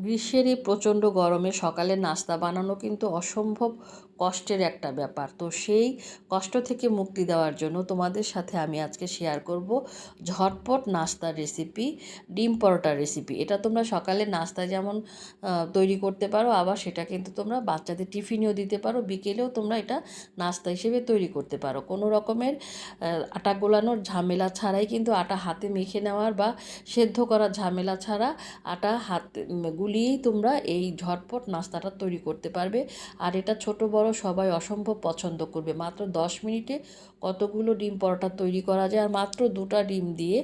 গ্রীষ্মের এই প্রচণ্ড গরমে সকালে নাস্তা বানানো কিন্তু অসম্ভব কষ্টের একটা ব্যাপার। তো সেই কষ্ট থেকে মুক্তি দেওয়ার জন্য তোমাদের সাথে আমি আজকে শেয়ার করব ঝটপট নাস্তার রেসিপি ডিম পরোটার রেসিপি এটা তোমরা সকালে নাস্তা যেমন তৈরি করতে পারো, আবার সেটা কিন্তু তোমরা বাচ্চাদের টিফিনেও দিতে পারো। বিকেলেও তোমরা এটা নাস্তা হিসেবে তৈরি করতে পারো। কোনো রকমের আটা গোলানোর ঝামেলা ছাড়াই কিন্তু আটা হাতে মেখে নেওয়ার বা সেদ্ধ করার ঝামেলা ছাড়া আটা হাতে গুলিয়েই তোমরা এই ঝটপট নাস্তাটা তৈরি করতে পারবে। আর এটা ছোট বড় সবাই অসম্ভব পছন্দ করবে। মাত্র দশ মিনিটে কতগুলো ডিম পরোটা তৈরি করা যায়? আর মাত্র দুটা ডিম দিয়ে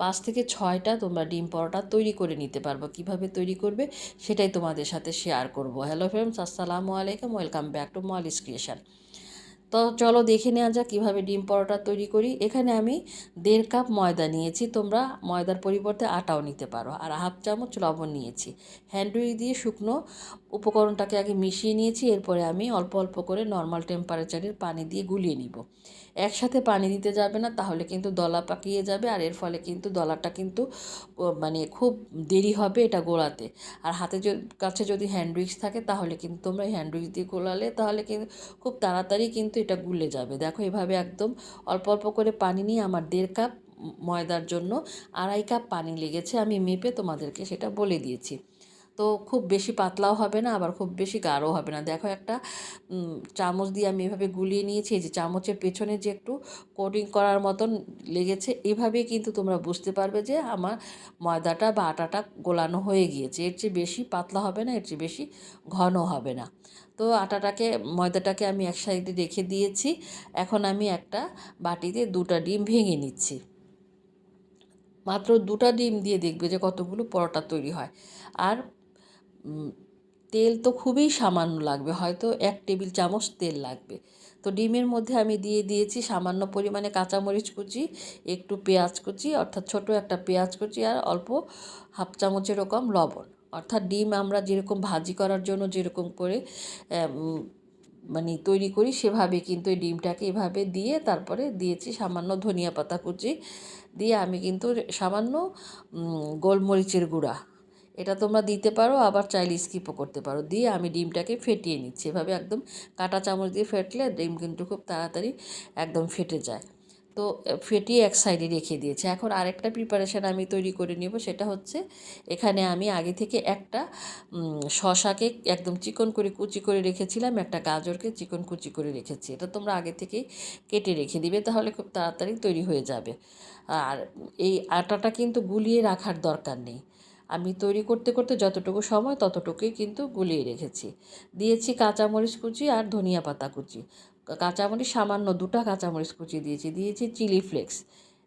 পাঁচ থেকে ছয়টা তোমরা ডিম পরোটা তৈরি করে নিতে পারব। কীভাবে তৈরি করবে সেটাই তোমাদের সাথে শেয়ার করব। হ্যালো ফ্রেন্ডস আসসালামু আলাইকুম। Welcome back to Molly's creation তো চলো দেখে নেওয়া যাক কীভাবে ডিম পরোটা তৈরি করি। এখানে আমি দেড় কাপ ময়দা নিয়েছি। তোমরা ময়দার পরিবর্তে আটাও নিতে পারো। আর হাফ চামচ লবণ নিয়েছি। হ্যান্ডউইচ দিয়ে শুকনো উপকরণটাকে আগে মিশিয়ে নিয়েছি, এরপরে আমি অল্প অল্প করে নর্মাল টেম্পারেচারের পানি দিয়ে গুলিয়ে নিব। একসাথে পানি দিতে যাবে না, তাহলে কিন্তু দলা পাকিয়ে যাবে আর এর ফলে কিন্তু দলাটা কিন্তু মানে খুব দেরি হবে এটা গোলাতে। আর হাতে কাছে যদি হ্যান্ডউইচ থাকে, তাহলে কিন্তু তোমরা হ্যান্ডউইচ দিয়ে গোলালে তাহলে কিন্তু খুব তাড়াতাড়ি কিন্তু এটা গুলে যাবে। দেখো এভাবে একদম অল্প অল্প করে পানি নিয়ে আমার দেড় কাপ ময়দার জন্য আড়াই কাপ পানি লেগেছে, আমি মেপে তোমাদেরকে সেটা বলে দিয়েছি। তো খুব বেশি পাতলাও হবে না, আবার খুব বেশি গাঢ়ও হবে না। দেখো একটা চামচ দিয়ে আমি এভাবে গুলিয়ে নিয়েছি যে চামচের পেছনে যে একটু কোটিং করার মতন লেগেছে, এভাবেই কিন্তু তোমরা বুঝতে পারবে যে আমার ময়দাটা বা আটাটা গোলানো হয়ে গিয়েছে। এর চেয়ে বেশি পাতলা হবে না, এর চেয়ে বেশি ঘন হবে না। তো আটাটাকে, ময়দাটাকে আমি এক সাইডে রেখে দিয়েছি, এখন আমি একটা বাটিতে দুটা ডিম ভেঙে নিচ্ছি। মাত্র দুটা ডিম দিয়ে দেখবে যে কতগুলো পরোটা তৈরি হয়। আর তেল তো খুবই সামান্য লাগবে, হয়তো এক টেবিল চামচ তেল লাগবে। তো ডিমের মধ্যে আমি দিয়ে দিয়েছি সামান্য পরিমাণে কাঁচামরিচ কুচি, একটু পেঁয়াজ কুচি, অর্থাৎ ছোট একটা পেঁয়াজ কুচি আর অল্প হাফ চামচ এরকম লবণ। অর্থাৎ ডিম আমরা যেরকম ভাজি করার জন্য যেরকম করে মানে তৈরি করি সেভাবে কিন্তু এই ডিমটাকে এভাবে দিয়ে তারপরে দিয়েছি সামান্য ধনিয়া পাতা কুচি। দিয়ে আমি কিন্তু সামান্য গোলমরিচের গুঁড়া। এটা তোমরা দিতে পারো, আবার চাইলে স্কিপও করতে পারো। দিয়ে আমি ডিমটাকে ফেটিয়ে নিচ্ছি। এভাবে একদম কাঁটা চামচ দিয়ে ফেটলে ডিম কিন্তু খুব তাড়াতাড়ি একদম ফেটে যায়। তো ফেটিয়ে এক সাইডে রেখে দিয়েছে। এখন আরেকটা প্রিপারেশান আমি তৈরি করে নেব। সেটা হচ্ছে এখানে আমি আগে থেকে একটা শশাকে একদম চিকন করে কুচি করে রেখেছিলাম। একটা গাজরকে চিকন কুচি করে রেখেছি। এটা তোমরা আগে থেকেই কেটে রেখে দিবে, তাহলে খুব তাড়াতাড়ি তৈরি হয়ে যাবে। আর এই আটাটা কিন্তু গুলিয়ে রাখার দরকার নেই। আমি তৈরি করতে করতে যতটুকু সময় ততটুকুই কিন্তু গুলিয়ে রেখেছি। দিয়েছি কাঁচামরিচ কুচি আর ধনিয়া পাতা কুচি। কাঁচামরিচ সামান্য দুটা কাঁচামরিচ কুচি দিয়েছি। দিয়েছি চিলি ফ্লেক্স।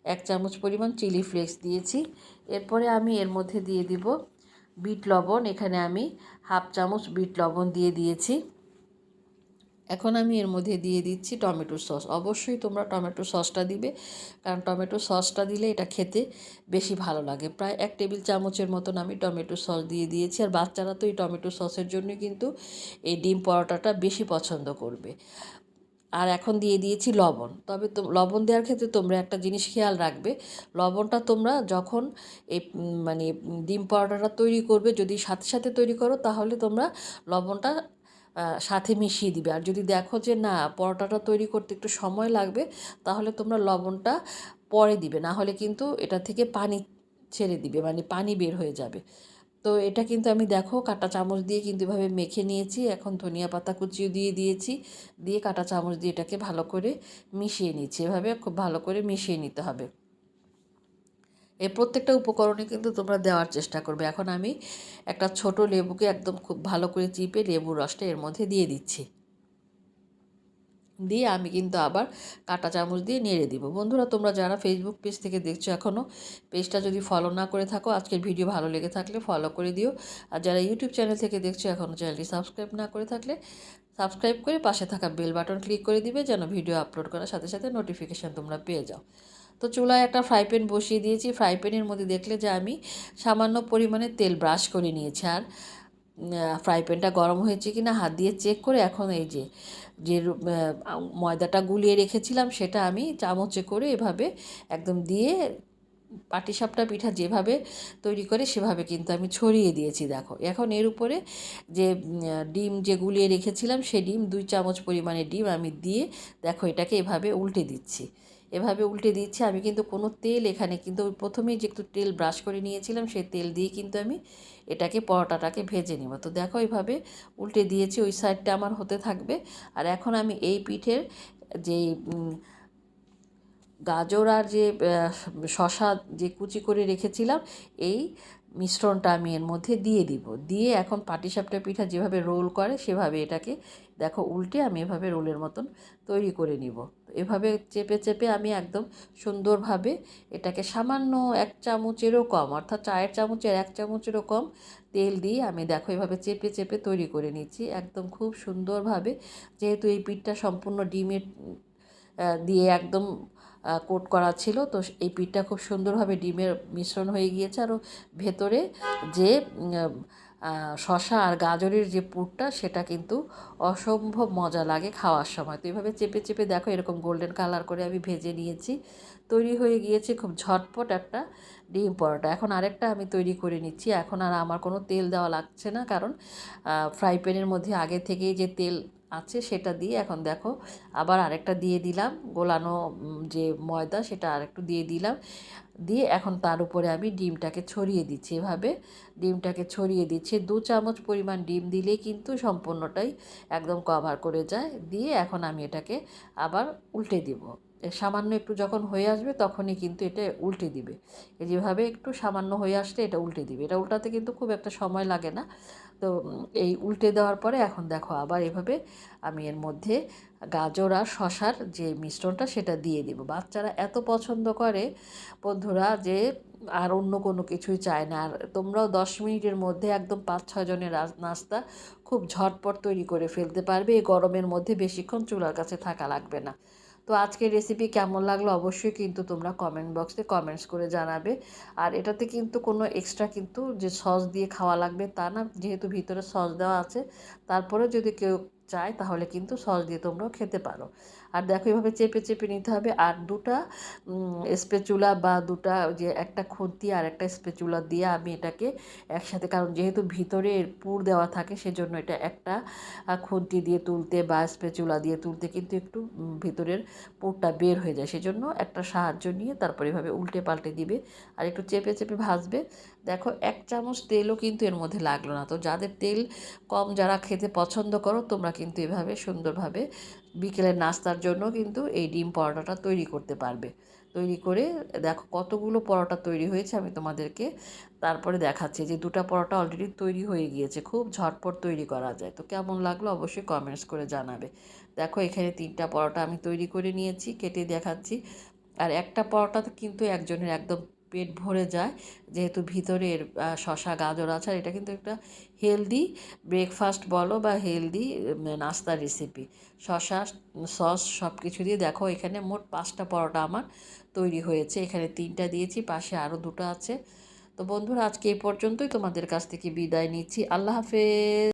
এক চামচ পরিমাণ চিলি ফ্লেক্স দিয়েছি। এরপরে আমি এর মধ্যে দিয়ে দিব বিট লবণ। এখানে আমি হাফ চামচ বিট লবণ দিয়ে দিয়েছি। এখন আমি এর মধ্যে দিয়ে দিচ্ছি টমেটো সস। অবশ্যই তোমরা টমেটো সসটা দিবে, কারণ টমেটো সসটা দিলে এটা খেতে বেশি ভালো লাগে। প্রায় এক টেবিল চামচের মতন আমি টমেটো সস দিয়ে দিয়েছি, আর বাচ্চারা তো এই টমেটো সসের জন্য কিন্তু এই ডিম পরোটাটা বেশি পছন্দ করবে। আর এখন দিয়ে দিয়েছি লবণ। তবে তো, লবণ দেওয়ার ক্ষেত্রে তোমরা একটা জিনিস খেয়াল রাখবে, লবণটা তোমরা যখন এই মানে ডিম পরোটাটা তৈরি করবে, যদি সাথে সাথে তৈরি করো, তাহলে তোমরা লবণটা সাথে মিশিয়ে দিবে। আর যদি দেখো যে না, পরোটাটা তৈরি করতে একটু সময় লাগবে, তাহলে তোমরা লবণটা পরে দিবে। না হলে কিন্তু এটা থেকে পানি ছেড়ে দিবে মানে পানি বের হয়ে যাবে। তো এটা কিন্তু আমি দেখো কাটা চামচ দিয়ে কিন্তু এভাবে মেখে নিয়েছি। এখন ধনিয়া পাতা কুচিও দিয়ে দিয়েছি, দিয়ে কাটা চামচ দিয়ে এটাকে ভালো করে মিশিয়ে নিচ্ছি। এভাবে খুব ভালো করে মিশিয়ে নিতে হবে। এই প্রত্যেকটা উপকরণে কিন্তু তোমরা দেওয়ার চেষ্টা করবে। এখন আমি একটা ছোট লেবুকে একদম খুব ভালো করে চিপে লেবুর রসটা এর মধ্যে দিয়ে দিচ্ছি। দিয়ে আমি কিন্তু আবার কাটা চামচ দিয়ে নেড়ে দিব। বন্ধুরা, তোমরা যারা ফেসবুক পেজ থেকে দেখছ এখনও পেজটা যদি ফলো না করে থাকো, আজকের ভিডিও ভালো লেগে থাকলে ফলো করে দিও। আর যারা ইউটিউব চ্যানেল থেকে দেখছ এখনও চ্যানেলটি সাবস্ক্রাইব না করে থাকলে সাবস্ক্রাইব করে পাশে থাকা বেল বাটন ক্লিক করে দিবে, যেন ভিডিও আপলোড করার সাথে সাথে নোটিফিকেশান তোমরা পেয়ে যাও। তো চুলায় একটা ফ্রাই প্যান বসিয়ে দিয়েছি। ফ্রাই প্যানের মধ্যে দেখলে যে আমি সামান্য পরিমাণে তেল ব্রাশ করে নিয়েছি। আর ফ্রাই প্যানটা গরম হয়েছে কি না হাত দিয়ে চেক করে এখন এই যে যে ময়দাটা গুলিয়ে রেখেছিলাম সেটা আমি চামচে করে এভাবে একদম দিয়ে পাটিসাপটা পিঠা যেভাবে তৈরি করে সেভাবে কিন্তু আমি ছড়িয়ে দিয়েছি। দেখো, এখন এর উপরে যে ডিম যে গুলিয়ে রেখেছিলাম সেই ডিম দুই চামচ পরিমাণে ডিম আমি দিয়ে দেখো এটাকে এভাবে উল্টে দিচ্ছি। এভাবে উল্টে দিচ্ছি। আমি কিন্তু কোনো তেল এখানে কিন্তু ওই প্রথমেই যে একটু তেল ব্রাশ করে নিয়েছিলাম, সেই তেল দিয়ে কিন্তু আমি এটাকে, পরোটাটাকে ভেজে নেব। তো দেখো এইভাবে উল্টে দিয়েছি, ওই সাইডটা আমার হতে থাকবে। আর এখন আমি এই পিঠের যে গাজর আর যে শশা যে কুচি করে রেখেছিলাম, এই মিশ্রণটা আমি এর মধ্যে দিয়ে দিব। দিয়ে এখন পাটিসাপটা পিঠা যেভাবে রোল করে, সেভাবে এটাকে দেখো উল্টে আমি এভাবে রোলের মতন তৈরি করে নিব। এভাবে চেপে চেপে আমি একদম সুন্দরভাবে এটাকে সামান্য এক চামচেরও কম, অর্থাৎ চায়ের চামচের এক চামচেরও কম তেল দিয়ে আমি দেখো এভাবে চেপে চেপে তৈরি করে নিচ্ছি। একদম খুব সুন্দরভাবে, যেহেতু এই পিঠটা সম্পূর্ণ ডিমের দিয়ে একদম কোট করা ছিল। তো এই পিঠটা খুব সুন্দরভাবে ডিমের মিশ্রণ হয়ে গিয়েছে। আরও ভেতরে যে শশা আর গাজরের যে পুরটা, সেটা কিন্তু অসম্ভব মজা লাগে খাওয়ার সময়। তো এভাবে চেপে চেপে দেখো এরকম গোল্ডেন কালার করে আমি ভেজে নিয়েছি। তৈরি হয়ে গিয়েছে খুব ঝটপট একটা ডিম পরোটা। এখন আরেকটা আমি তৈরি করে নিচ্ছি। এখন আর আমার কোনো তেল দেওয়া লাগছে না। কারণ ফ্রাই প্যানের মধ্যে আগে থেকেই যে তেল আছে সেটা দিয়ে এখন দেখো আবার আরেকটা দিয়ে দিলাম। গোলানো যে ময়দা সেটা আরেকটু দিয়ে দিলাম। দিয়ে এখন তার উপরে আমি ডিমটাকে ছড়িয়ে দিচ্ছি এভাবে। ডিমটাকে ছড়িয়ে দিচ্ছি। দু চামচ পরিমাণ ডিম দিলে কিন্তু সম্পূর্ণটাই একদম কভার করে যায়। দিয়ে এখন আমি এটাকে আবার উল্টে দিব। সামান্য একটু যখন হয়ে আসবে তখনই কিন্তু এটা উল্টে দিবে। যেভাবে একটু সামান্য হয়ে আসলে এটা উল্টে দিবে। এটা উল্টাতে কিন্তু খুব একটা সময় লাগে না। তো এই উল্টে দেওয়ার পরে এখন দেখো আবার এভাবে আমি এর মধ্যে গাজর আর শশার যে মিশ্রণটা সেটা দিয়ে দিব। বাচ্চারা এত পছন্দ করে বন্ধুরা যে আর অন্য কোনো কিছুই চায় না। আর তোমরাও দশ মিনিটের মধ্যে একদম পাঁচ ছয় জনের রাজ- নাস্তা খুব ঝটপট তৈরি করে ফেলতে পারবে। এই গরমের মধ্যে বেশিক্ষণ চুলার কাছে থাকা লাগবে না। তো আজকের রেসিপি কেমন লাগল অবশ্যই কিন্তু তোমরা কমেন্ট বক্সে কমেন্টস করে জানাবে। আর এটাতে কিন্তু কোনো এক্সট্রা কিন্তু যে সস দিয়ে খাওয়া লাগবে তা না, যেহেতু ভিতরে সস দেওয়া আছে তারপরে যদি কেউ চায় তাহলে কিন্তু সস দিয়ে তোমরাও খেতে পারো। আর দেখো এভাবে চেপে চেপে নিতে হবে। আর দুটা স্পেচুলা বা দুটা যে একটা খুন্তি আর একটা স্পেচুলা দিয়ে আমি এটাকে একসাথে, কারণ যেহেতু ভিতরে পুর দেওয়া থাকে, সেজন্য এটা একটা খুন্তি দিয়ে তুলতে বা স্পেচুলা দিয়ে তুলতে কিন্তু একটু ভিতরের পুরটা বের হয়ে যায়। সেজন্য একটা সাহায্য নিয়ে তারপরে এভাবে উল্টে পাল্টে দিবে আর একটু চেপে চেপে ভাজবে। দেখো, এক চামচ তেলও কিন্তু এর মধ্যে লাগল না। তো যাদের তেল কম, যারা খেতে পছন্দ করো, তোমরা কিন্তু এভাবে সুন্দরভাবে বিকেলের নাস্তার জন্য কিন্তু এই ডিম পরোটাটা তৈরি করতে পারবে। তৈরি করে, দেখো কতগুলো পরোটা তৈরি হয়েছে আমি তোমাদেরকে তারপরে দেখাচ্ছি যে দুটো পরোটা অলরেডি তৈরি হয়ে গিয়েছে, খুব ঝটপট তৈরি করা যায়। তো কেমন লাগল অবশ্যই কমেন্টস করে জানাবে। দেখো এখানে তিনটা পরোটা আমি তৈরি করে নিয়েছি, কেটে দেখাচ্ছি। আর একটা পরোটা কিন্তু একজনের একদম পেট ভরে যায়, যেহেতু ভিতরের শশা, গাজর আছে এটা কিন্তু একটা হেলদি ব্রেকফাস্ট বলো বা হেলদি নাস্তার রেসিপি শশা সস সব কিছু দিয়ে দেখো, এখানে মোট পাঁচটা পরোটা আমার তৈরি হয়েছে। এখানে তিনটা দিয়েছি, পাশে আরও দুটো আছে। তো বন্ধুরা, আজকে এই পর্যন্তই। তোমাদের কাছ থেকে বিদায় নিচ্ছি। আল্লাহ হাফেজ।